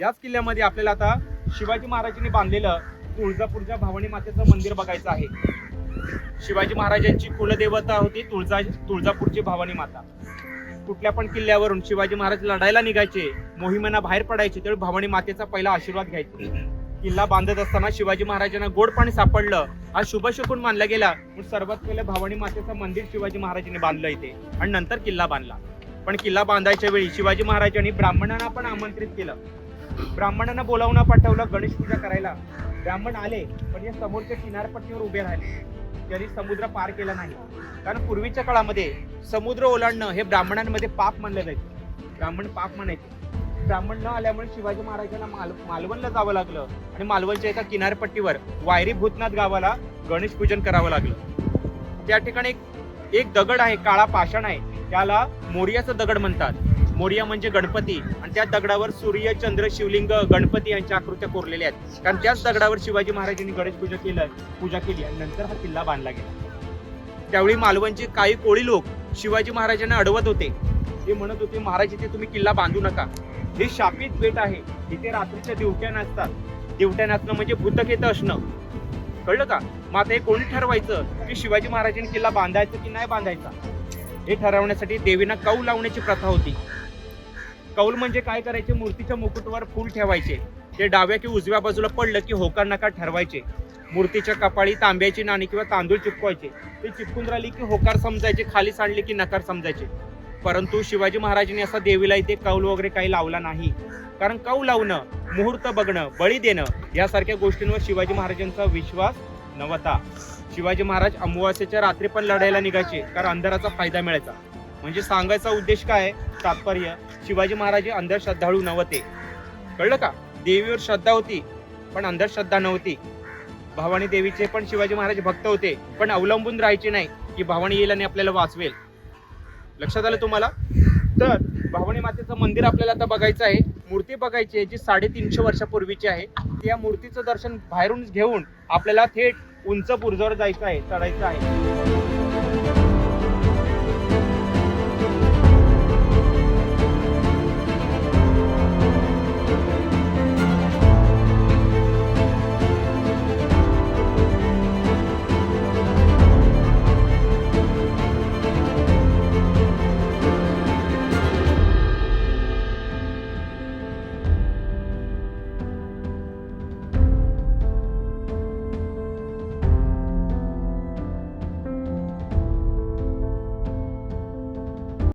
याच किल्ल्यामध्ये आपल्याला आता शिवाजी महाराजांनी बांधलेलं तुळजापूरच्या भवानी मातेचं मंदिर बघायचं आहे. शिवाजी महाराजांची कुलदेवता होती तुळजा तुळजापूरची भवानी माता. कुठल्या पण किल्ल्यावरून शिवाजी महाराज लढायला निघायचे मोहिमेना बाहेर पडायचे त्यावेळी भवानी मातेचा पहिला आशीर्वाद घ्यायचे. किल्ला बांधत असताना शिवाजी महाराजांना गोड पाणी सापडलं. हा शुभ शकून मानला गेला. सर्वात पहिलं भवानी मातेचं मंदिर शिवाजी महाराजांनी बांधलं इथे आणि नंतर किल्ला बांधला. पण किल्ला बांधायच्या वेळी शिवाजी महाराजांनी ब्राह्मणांना पण आमंत्रित केलं. ब्राह्मणांना बोलावणं पाठवलं गणेश पूजा करायला. ब्राह्मण आले पण या समोरच्या किनारपट्टीवर उभे राहिले. त्यांनी समुद्र पार केला नाही. कारण पूर्वीच्या काळामध्ये समुद्र ओलांडणं हे ब्राह्मणांमध्ये पाप मानलं जायचं. ब्राह्मण पाप म्हणायचे ब्राह्मण न आल्यामुळे शिवाजी महाराजांना माल मालवणला जावं लागलं. आणि मालवणच्या एका किनारपट्टीवर वायरी भूतनाथ गावाला गणेश पूजन करावं लागलं. त्या ठिकाणी एक दगड आहे काळा पाषाण आहे. त्याला मोर्याचं दगड म्हणतात. मोरिया म्हणजे गणपती आणि त्या दगडावर सूर्य चंद्र शिवलिंग गणपती यांच्या आकृत्या कोरलेल्या आहेत. कारण त्याच दगडावर शिवाजी महाराजांनी गणेश पूजा केलं पूजा केली आणि नंतर हा किल्ला बांधला गेला. त्यावेळी मालवणचे काही कोळी लोक शिवाजी महाराजांना अडवत होते. ते म्हणत होते महाराज इथे तुम्ही किल्ला बांधू नका. हे शापित बेट आहे. इथे रात्रीच्या दिवट्या नाचतात. दिवट्या नाचणं म्हणजे भूतकेत असणं. कळलं का? मग आता हे कोणी ठरवायचं? की शिवाजी महाराजांनी किल्ला बांधायचा की नाही बांधायचा? हे ठरवण्यासाठी देवींना कौ लावण्याची प्रथा होती. कौल म्हणजे काय करायचे? मूर्तीच्या मुकुटवर फूल ठेवायचे. ते डाव्या की उजव्या बाजूला पडलं की होकार नकार ठरवायचे. मूर्तीच्या कपाळी तांब्याची नाणी किंवा तांदूळ चिपकवायचे. ते चिपकून राहिली की होकार समजायचे खाली सांडले की नकार समजायचे. परंतु शिवाजी महाराजांनी असा देवीला इथे कौल वगैरे काही लावला नाही. कारण कौल लावणं मुहूर्त बघणं बळी देणं यासारख्या गोष्टींवर शिवाजी महाराजांचा विश्वास नव्हता. शिवाजी महाराज अमावास्याच्या रात्री पण लढायला निघायचे कारण अंधाराचा फायदा मिळायचा. म्हणजे सांगायचा उद्देश काय तात्पर्य शिवाजी महाराज हे अंधश्रद्धाळू नव्हते. कळलं का? देवीवर श्रद्धा होती पण अंधश्रद्धा नव्हती. भवानी देवीचे पण शिवाजी महाराज भक्त होते पण अवलंबून राहायचे नाही की भवानी येईल आणि आपल्याला वाचवेल. लक्षात आलं तुम्हाला? तर भवानी मातेचं मंदिर आपल्याला आता बघायचं आहे. मूर्ती बघायची आहे जी साडेतीनशे वर्षापूर्वीची आहे. त्या मूर्तीचं दर्शन बाहेरून घेऊन आपल्याला थेट उंच बुरुजावर जायचं आहे चढायचं आहे.